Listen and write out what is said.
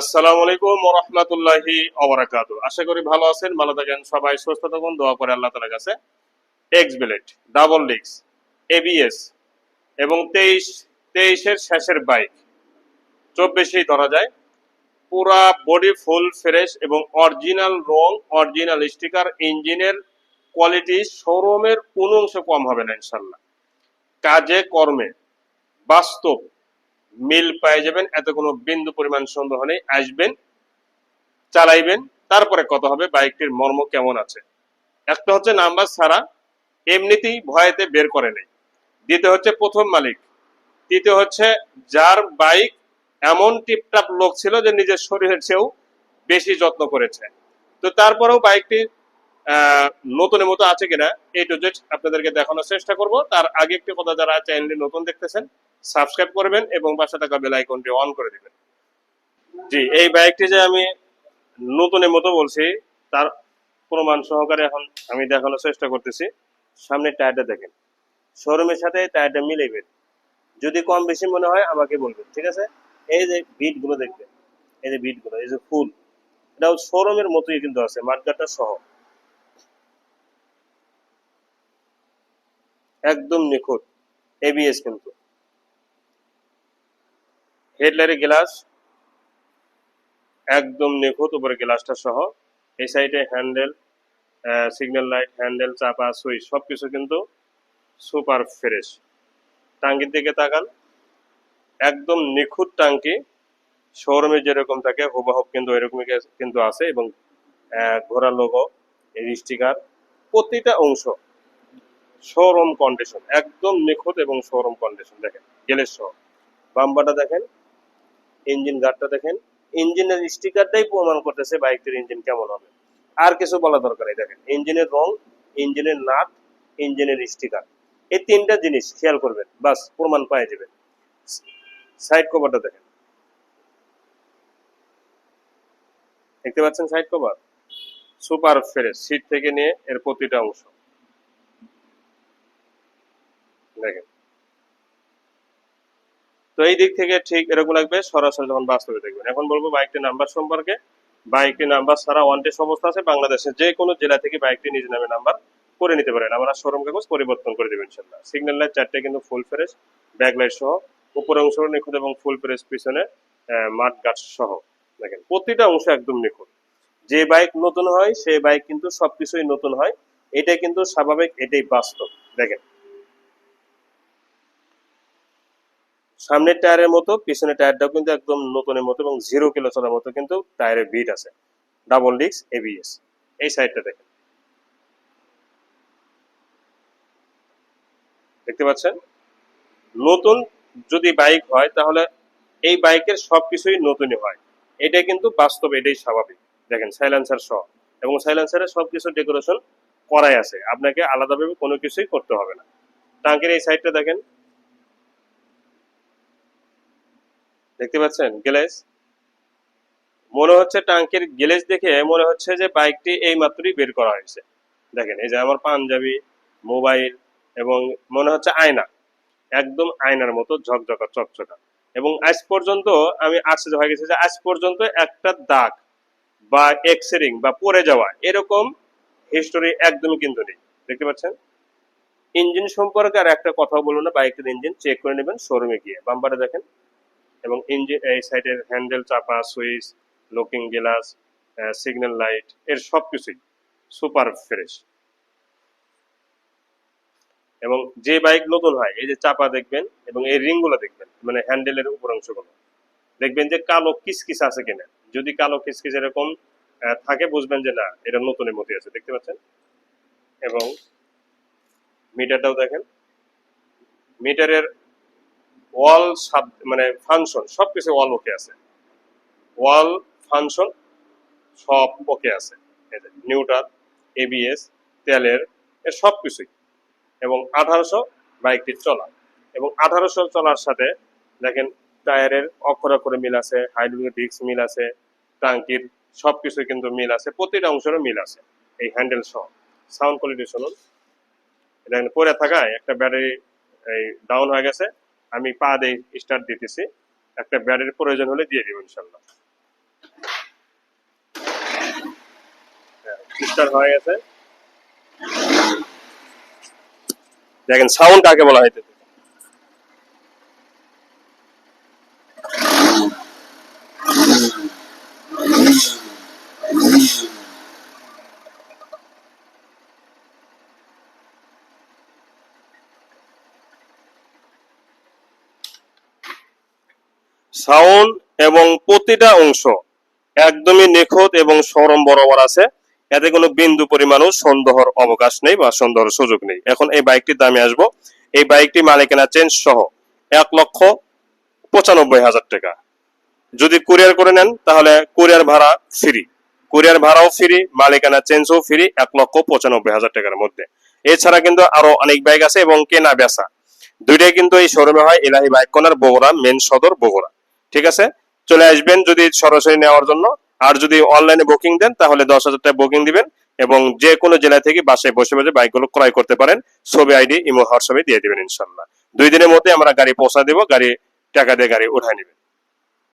আসসালামু আলাইকুম রহমতুল্লাহি অবরাকাত আশা করি ভালো আছেন, ভালো থাকেন, সবাই সুস্থ থাকুন, দোয়া করে আল্লাহ তালার কাছে এক্স বিলেট ডাবল ডিক্স এবিএস এবং তেইশ, তেইশের শেষের বাইক চব্বিশেই ধরা যায়। পুরা বডি ফুল ফ্রেশ এবং অরিজিনাল রং অরিজিনাল স্টিকার ইঞ্জিনের কোয়ালিটি শোরুমের কোনো অংশ কম হবে না ইনশাল্লাহ কাজে, কর্মে, বাস্তব মিল পেয়ে যাবেন, এত কোনো বিন্দু পরিমাণ সন্দেহ নেই। আসবেন, চালাইবেন, তারপরে কত হবে বাইকটির মর্ম কেমন আছে। একটা হচ্ছে নাম্বার ছাড়া এমনিতেই ভয়েতে বের করে নেই। দ্বিতীয় হচ্ছে প্রথম মালিক। তৃতীয় হচ্ছে যার বাইক এমন টিপটাপ লোক ছিল যে নিজের শরীরের চেয়েও বেশি যত্ন করেছে। তো তারপরেও বাইকটি নতুনের মতো আছে কিনা এই টু আপনাদেরকে দেখানোর চেষ্টা করব। তার আগে একটি কথা যারা চ্যানেলটি নতুন দেখতেছেন সাবস্ক্রাইব করবেন এবং পাশে থাকা বেল আইকনটি অন করে দিবেন। জি, এই বাইকটি যে আমি নতুনের মতো বলছি, তার প্রমাণ সহকারে এখন আমি দেখানোর চেষ্টা করতেছি। সামনে টায়ারটা দেখেন। শোরুমের সাথে টায়ারটা মিলেবেন যদি কম বেশি মনে হয়, আমাকে বলবেন, ঠিক আছে? এই যে বিটগুলো দেখবেন, এই যে বিটগুলো এই যে ফুল, এটাও শোরুমের মতোই কিন্তু আছে মাঠগাটা সহ। একদম নিখুঁত এবিএস কিন্তু। হেডলাইটের গ্লাস, একদম নিখুঁত উপরে গ্লাসটা সহ, এই সাইডে হ্যান্ডেল সিগন্যাল লাইট, হ্যান্ডেল, চাপা, সুইচ, সবকিছু কিন্তু সুপার ফ্রেশ। টাঙ্কির দিকে তাকান, একদম নিখুঁত টাঙ্কি, শোরুমে যেরকম থাকে হুবহুব কিন্তু এরকমই কিন্তু আছে এবং ঘোড়া লোগো স্টিকার প্রতিটা অংশ শোরুম কন্ডিশন একদম নিখুঁত এবং শোরুম কন্ডিশন দেখেন, গেলের সহ। বাম্বাটা দেখেন ইঞ্জিন গার্ডটা দেখেন। ইঞ্জিনের স্টিকারটাই প্রমাণ করতেছে বাইকটির ইঞ্জিন কেমন হবে। আর কিছু বলা দরকার নেই, দেখেন। ইঞ্জিনের রং, ইঞ্জিনের নাট, ইঞ্জিনের স্টিকার। এই তিনটা জিনিস খেয়াল করবেন, বাস প্রমাণ পাই যাবেন। সাইড কভারটা দেখেন। দেখতে পাচ্ছেন side cover? Super fresh, seat থেকে নিয়ে এর প্রতিটা অংশ। দেখেন। তো এই দিক থেকে ঠিক এরকম লাগবে। সরাসরি যখন বাস্তবে দেখবেন। এখন বলব বাইকটির নাম্বার সম্পর্কে। বাইকটির নাম্বার ছাড়া ওয়ান টেস্ট অবস্থা আছে। বাংলাদেশের যে কোনো জেলা থেকে বাইকটি নিজ নামে নাম্বার করে নিতে পারেন। আমরা শোরুম কাগজ পরিবর্তন করে দেবেন ইনশাল্লাহ সিগন্যাল লাইট চারটে কিন্তু ফুল ফ্রেশ ব্যাক লাইট সহ। উপর অংশ নিখুঁত এবং ফুল ফ্রেশ পিছনে মাঠ গাছ সহ। দেখেন, প্রতিটা অংশ একদম নিখুঁত। যে বাইক নতুন হয় সেই বাইক কিন্তু সবকিছুই নতুন হয়। এটা কিন্তু স্বাভাবিক, এটাই বাস্তব। দেখেন সামনের টায়ারের মতো, পিছনের টায়ারটাও কিন্তু একদম নতুনের মতো এবং জিরো কিলো চলার মতো কিন্তু টায়ারের বিট আছে। ডাবল ডিক্স এবিএস এই সাইডটা দেখেন। দেখতে পাচ্ছেন? নতুন যদি বাইক হয়, তাহলে এই বাইকের সবকিছুই নতুনই হয়। এটা কিন্তু বাস্তব, এটাই স্বাভাবিক। দেখেন সাইলেন্সার সহ। এবং সাইলেন্সারে সবকিছু ডেকোরেশন করাই আছে। আপনাকে আলাদাভাবে কোনো কিছুই করতে হবে না। টাঙ্কের এই সাইডটা দেখেন। দেখতে পাচ্ছেন? গ্যালেজ মনে হচ্ছে টাঙ্কির গ্যালেজ দেখে মনে হচ্ছে যে বাইকটি এই মাত্রই বের করা হয়েছে। দেখেন, এই যে আমার পাঞ্জাবি, মোবাইল এবং মনে হচ্ছে আয়না। একদম আয়নার মতো ঝকঝকা, চকচকা। এবং আজ পর্যন্ত আমি আশ্চর্য হয়ে গেছি যে আজ পর্যন্ত একটা দাগ বা এক্সেরিং বা পড়ে যাওয়া এরকম হিস্টোরি একদমই কিন্তু নেই। দেখতে পাচ্ছেন? ইঞ্জিন সম্পর্কে আর একটা কথা বলুন না বাইকের ইঞ্জিন চেক করে নেবেন শোরুমে গিয়ে। বাম্পারে দেখেন। এবং ইঞ্জিন এই সাইডের হ্যান্ডেল, চাপা, switch, looking glass signal light, এর সব কিছুই সুপার ফ্রেশ। এবং যে বাইক নতুন হয়, এই যে চাপা দেখবেন এবং এই রিংগুলো দেখবেন মানে হ্যান্ডেলের উপর অংশগুলো। দেখবেন যে কালো কিসকিস আছে কিনা। যদি কালো কিসকিস এরকম থাকে, বুঝবেন যে না, এটা নতুনের মতোই আছে, দেখতে পাচ্ছেন? এবং মিটারটাও দেখেন। মিটারের ওয়াল মানে ফাংশন সব কিছু ওয়াল ওকে আছে। ওয়াল ফাংশন সব ওকে আছে। নিউট্রাল এবিএস তেলের এর সব কিছুই। এবং আঠারোশো বাইকটির চলা। এবং আঠারোশো চলার সাথে দেখেন টায়ারের অক্ষর অক্ষরে মিল আছে, হাইড্রোলিক ডিস্ক মিল আছে, টাঙ্কির সব কিছুই কিন্তু মিল আছে, প্রতিটা অংশেরও মিল আছে এই হ্যান্ডেল সহ। সাউন্ড কোয়ালিটি শুনুন। কিন্তু পরে থাকায় একটা ব্যাটারি এই ডাউন হয়ে গেছে। আমি পা দিয়ে স্টার্ট দিতেছি। একটা ব্যাডের প্রয়োজন হলে দিয়ে দিব ইনশাল্লাহ। স্টার হয়ে গেছে। দেখেন সাউন্ড কাকে বলা হইতেছে? সাউন্ড এবং প্রতিটা অংশ একদমই নিখুঁত এবং সরম বরাবর আছে। এতে কোনো বিন্দু পরিমাণও সন্দেহর অবকাশ নেই বা সন্দেহের সুযোগ নেই। এখন এই বাইকটির দামে আসব। এই বাইকটি মালিকানা চেঞ্জ সহ এক লক্ষ পঁচানব্বই হাজার টাকা। যদি কুরিয়ার করে নেন, তাহলে কুরিয়ার ভাড়া ফ্রি। কুরিয়ার ভাড়াও ফ্রি, মালিকানা চেঞ্জও ফ্রি এক লক্ষ পঁচানব্বই হাজার টাকার মধ্যে। এছাড়া কিন্তু আরও অনেক বাইক আছে এবং কেনা বেচা। দুইটাই কিন্তু এই শোরুমে হয় ইলাহি বাইক কর্নার, বগুড়া, মেন সদর, বগুড়া। ঠিক আছে? চলে আসবেন যদি সরাসরি নেওয়ার জন্য। আর যদি অনলাইনে বুকিং দেন, তাহলে দশ হাজার টাকা বুকিং দিবেন এবং যে কোনো জেলা থেকে বাসায় বসে বসে বাইকগুলো ক্রয় করতে পারেন। ছবি আইডি ইমো হোয়াটসঅ্যাপে দিয়ে দিবেন ইনশাল্লাহ দুই দিনের মধ্যে আমরা গাড়ি পৌঁছা দেবো, গাড়ি টাকা দিয়ে গাড়ি উঠায় নেবেন।